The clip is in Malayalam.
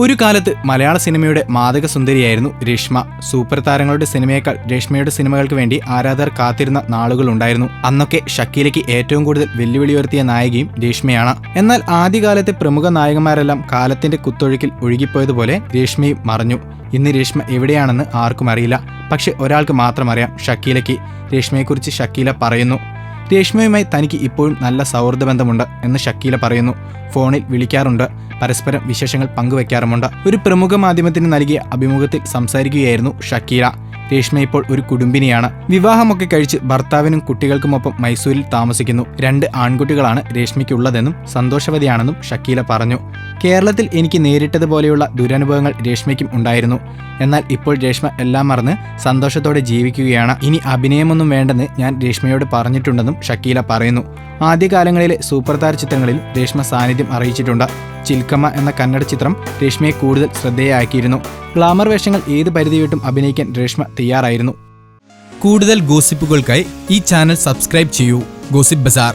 ഒരു കാലത്ത് മലയാള സിനിമയുടെ മാതക സുന്ദരിയായിരുന്നു രേഷ്മ. സൂപ്പർ താരങ്ങളുടെ സിനിമയേക്കാൾ രേഷ്മയുടെ സിനിമകൾക്ക് വേണ്ടി ആരാധകർ കാത്തിരുന്ന നാളുകൾ ഉണ്ടായിരുന്നു അന്നൊക്കെ ഷക്കീലയ്ക്ക് ഏറ്റവും കൂടുതൽ വെല്ലുവിളി ഉയർത്തിയ നായികയും രേഷ്മയാണ്. എന്നാൽ ആദ്യകാലത്തെ പ്രമുഖ നായകന്മാരെല്ലാം കാലത്തിന്റെ കുത്തൊഴുക്കിൽ ഒഴുകിപ്പോയതുപോലെ രേഷ്മയും മറഞ്ഞു. ഇന്ന് രേഷ്മ എവിടെയാണെന്ന് ആർക്കും അറിയില്ല. പക്ഷെ ഒരാൾക്ക് മാത്രം അറിയാം ഷക്കീലയ്ക്ക്. രേഷ്മയെക്കുറിച്ച് ഷക്കീല പറയുന്നു. രേഷ്മയുമായി തനിക്ക് ഇപ്പോഴും നല്ല സൗഹൃദ ബന്ധമുണ്ട് എന്ന് ഷക്കീല പറയുന്നു. ഫോണിൽ വിളിക്കാറുണ്ട്. പരസ്പരം വിശേഷങ്ങൾ പങ്കുവയ്ക്കാറുമുണ്ട് ഒരു പ്രമുഖ മാധ്യമത്തിന് നൽകിയ അഭിമുഖത്തിൽ സംസാരിക്കുകയായിരുന്നു ഷക്കീല. രേഷ്മ ഇപ്പോൾ ഒരു കുടുംബിനിയാണ്. വിവാഹമൊക്കെ കഴിച്ച് ഭർത്താവിനും കുട്ടികൾക്കുമൊപ്പം മൈസൂരിൽ താമസിക്കുന്നു. രണ്ട് ആൺകുട്ടികളാണ് രേഷ്മയ്ക്കുള്ളതെന്നും സന്തോഷവതിയാണെന്നും ഷക്കീല പറഞ്ഞു. കേരളത്തിൽ എനിക്ക് നേരിട്ടതുപോലെയുള്ള ദുരനുഭവങ്ങൾ രേഷ്മയ്ക്കും ഉണ്ടായിരുന്നു. എന്നാൽ ഇപ്പോൾ രേഷ്മ എല്ലാം മറന്ന് സന്തോഷത്തോടെ ജീവിക്കുകയാണ്. ഇനി അഭിനയമൊന്നും വേണ്ടെന്ന് ഞാൻ രേഷ്മയോട് പറഞ്ഞിട്ടുണ്ടെന്നും ഷക്കീല പറയുന്നു. ആദ്യകാലങ്ങളിലെ സൂപ്പർ താര ചിത്രങ്ങളിൽ രേഷ്മ സാന്നിധ്യം അറിയിച്ചിട്ടുണ്ട്. ചിൽക്കമ്മ എന്ന കന്നഡ ചിത്രം രേഷ്മയെ കൂടുതൽ ശ്രദ്ധേയമാക്കിയിരുന്നു ഗ്ലാമർ വേഷങ്ങൾ ഏത് പരിധിവിട്ടും അഭിനയിക്കാൻ രേഷ്മ തയ്യാറായിരുന്നു. കൂടുതൽ ഗോസിപ്പുകൾക്കായി ഈ ചാനൽ സബ്സ്ക്രൈബ് ചെയ്യൂ. ഗോസിപ്പ് ബസാർ.